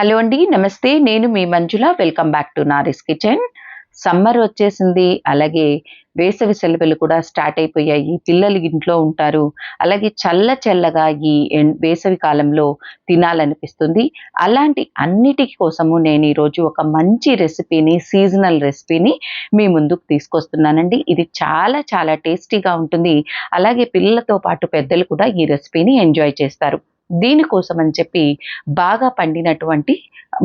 Hello అండి నమస్తే. నేను మీ Manjula. Welcome back to Nari's kitchen. Summer వచ్చేసింది. అలాగే వేసవి సెలవులు కూడా స్టార్ట్ అయిపోయాయి. పిల్లలు ఇంట్లో ఉంటారు. అలాగే చల్ల చల్లగా ఈ వేసవి కాలంలో తినాలనిపిస్తుంది. అలాంటి అన్నిటి కోసము నేను ఈరోజు ఒక మంచి రెసిపీని సీజనల్ రెసిపీని మీ ముందుకు తీసుకొస్తున్నానండి. ఇది చాలా చాలా టేస్టీగా ఉంటుంది. అలాగే పిల్లలతో పాటు పెద్దలు కూడా ఈ రెసిపీని ఎంజాయ్ చేస్తారు. దీనికోసం అని చెప్పి బాగా పండినటువంటి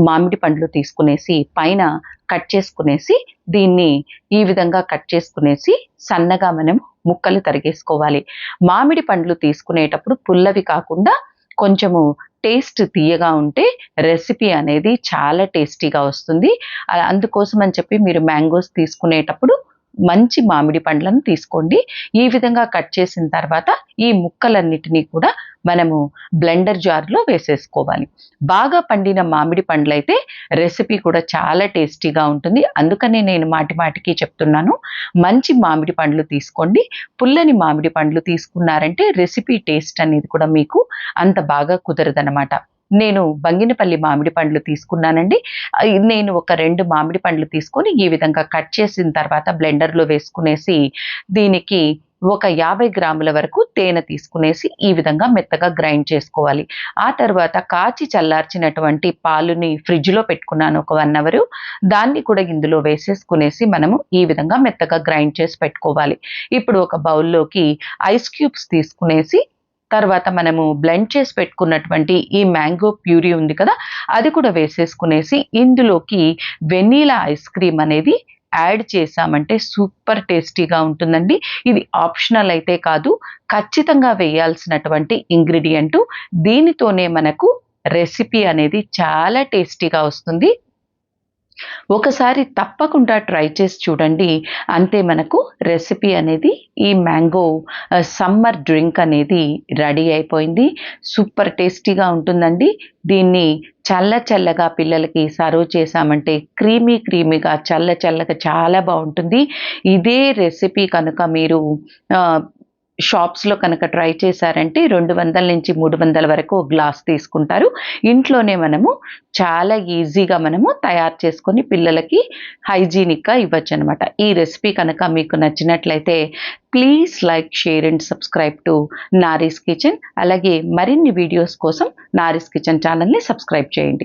మామిడి పండ్లు తీసుకునేసి పైన కట్ చేసుకునేసి దీన్ని ఈ విధంగా కట్ చేసుకునేసి సన్నగా మనం ముక్కలు తరిగేసుకోవాలి. మామిడి పండ్లు తీసుకునేటప్పుడు పుల్లవి కాకుండా కొంచెము టేస్ట్ తీయగా ఉంటే రెసిపీ అనేది చాలా టేస్టీగా వస్తుంది. అందుకోసం అని చెప్పి మీరు మ్యాంగోస్ తీసుకునేటప్పుడు మంచి మామిడి పండ్లను తీసుకోండి. ఈ విధంగా కట్ చేసిన తర్వాత ఈ ముక్కలన్నిటినీ కూడా మనము బ్లెండర్ జార్లో వేసేసుకోవాలి. బాగా పండిన మామిడి పండ్లైతే రెసిపీ కూడా చాలా టేస్టీగా ఉంటుంది. అందుకనే నేను మాటి మాటికి చెప్తున్నాను మంచి మామిడి పండ్లు తీసుకోండి. పుల్లని మామిడి పండ్లు తీసుకున్నారంటే రెసిపీ టేస్ట్ అనేది కూడా మీకు అంత బాగా కుదరదనమాట నేను బంగినపల్లి మామిడి పండ్లు తీసుకున్నానండి. నేను ఒక రెండు మామిడి పండ్లు తీసుకొని ఈ విధంగా కట్ చేసిన తర్వాత బ్లెండర్లో వేసుకునేసి దీనికి ఒక యాభై గ్రాముల వరకు తేనె తీసుకునేసి ఈ విధంగా మెత్తగా గ్రైండ్ చేసుకోవాలి. ఆ తర్వాత కాచి చల్లార్చినటువంటి పాలుని ఫ్రిడ్జ్లో పెట్టుకున్నాను ఒక వన్ అవర్. దాన్ని కూడా ఇందులో వేసేసుకునేసి మనము ఈ విధంగా మెత్తగా గ్రైండ్ చేసి పెట్టుకోవాలి. ఇప్పుడు ఒక బౌల్లోకి ఐస్ క్యూబ్స్ తీసుకునేసి తర్వాత మనము బ్లెండ్ చేసి పెట్టుకున్నటువంటి ఈ మ్యాంగో ప్యూరీ ఉంది కదా అది కూడా వేసేసుకునేసి ఇందులోకి వెనీలా ఐస్ క్రీమ్ అనేది యాడ్ చేసామంటే సూపర్ టేస్టీగా ఉంటుందండి. ఇది ఆప్షనల్ అయితే కాదు ఖచ్చితంగా వేయాల్సినటువంటి ఇంగ్రీడియంట్ దీనితోనే మనకు రెసిపీ అనేది చాలా టేస్టీగా వస్తుంది. ఒకసారి తప్పకుండా ట్రై చేసి చూడండి. అంతే మనకు రెసిపీ అనేది ఈ మ్యాంగో సమ్మర్ డ్రింక్ అనేది రెడీ అయిపోయింది. సూపర్ టేస్టీగా ఉంటుందండి. దీన్ని చల్ల చల్లగా పిల్లలకి సర్వ్ చేసామంటే క్రీమీ క్రీమీగా చల్ల చల్లగా చాలా బాగుంటుంది. ఇదే రెసిపీ కనుక మీరు షాప్స్లో కనుక ట్రై చేశారంటే రెండు వందల నుంచి మూడు వందల వరకు గ్లాస్ తీసుకుంటారు. ఇంట్లోనే మనము చాలా ఈజీగా మనము తయారు చేసుకొని పిల్లలకి హైజీనిక్గా ఇవ్వచ్చు అనమాట ఈ రెసిపీ కనుక మీకు నచ్చినట్లయితే please like share and subscribe to Nari's kitchen. అలాగే మరిన్ని వీడియోస్ కోసం నారీస్ కిచెన్ ఛానల్ని సబ్స్క్రైబ్ చేయండి.